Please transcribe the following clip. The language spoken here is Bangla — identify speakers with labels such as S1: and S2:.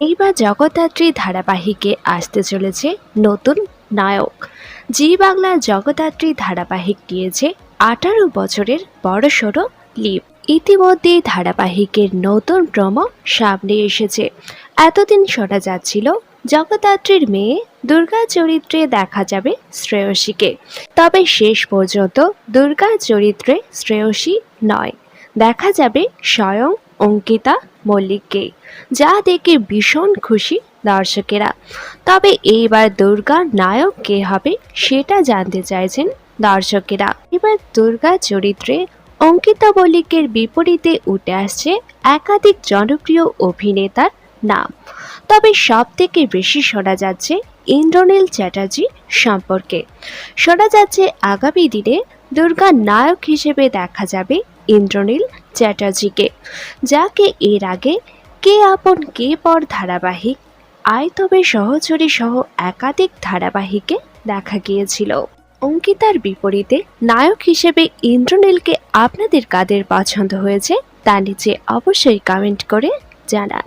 S1: এইবার জগদ্ধাত্রী ধারাবাহিকে আসতে চলেছে নতুন নায়ক। জি বাংলা জগদ্ধাত্রী ধারাবাহিক দিয়েছে আঠারো বছরের বড়সড় লিপ ইতিমধ্যে ধারাবাহিকের নতুন প্রমো সামনে এসেছে। এতদিন শোনা যাচ্ছিল, জগদ্ধাত্রীর মেয়ে দুর্গা চরিত্রে দেখা যাবে শ্রেয়সীকে। তবে শেষ পর্যন্ত দুর্গা চরিত্রে শ্রেয়সী নয়। দেখা যাবে স্বয়ং অঙ্কিতা মল্লিককে। যা দেখে ভীষণ খুশি দর্শকেরা। তবে এইবার দুর্গার নায়ক কে হবে সেটা জানতে চাইছেন দর্শকেরা। এবার দুর্গা চরিত্রে অঙ্কিতা মল্লিকের বিপরীতে উঠে আসছে একাধিক জনপ্রিয় অভিনেতার নাম। তবে সব থেকে বেশি শোনা যাচ্ছে ইন্দ্রনীল চ্যাটার্জি সম্পর্কে। শোনা যাচ্ছে আগামী দিনে দুর্গার নায়ক হিসেবে দেখা যাবে ইন্দ্রনীল চ্যাটার্জিকে, যাকে এর আগে কে আপন কে পর ধারাবাহিক আয় তবে সহচরী সহ একাধিক ধারাবাহিকে দেখা গিয়েছিল। অঙ্কিতার বিপরীতে নায়ক হিসেবে ইন্দ্রনীলকে আপনাদের কাদের পছন্দ হয়েছে তা নিচে অবশ্যই কমেন্ট করে জানান।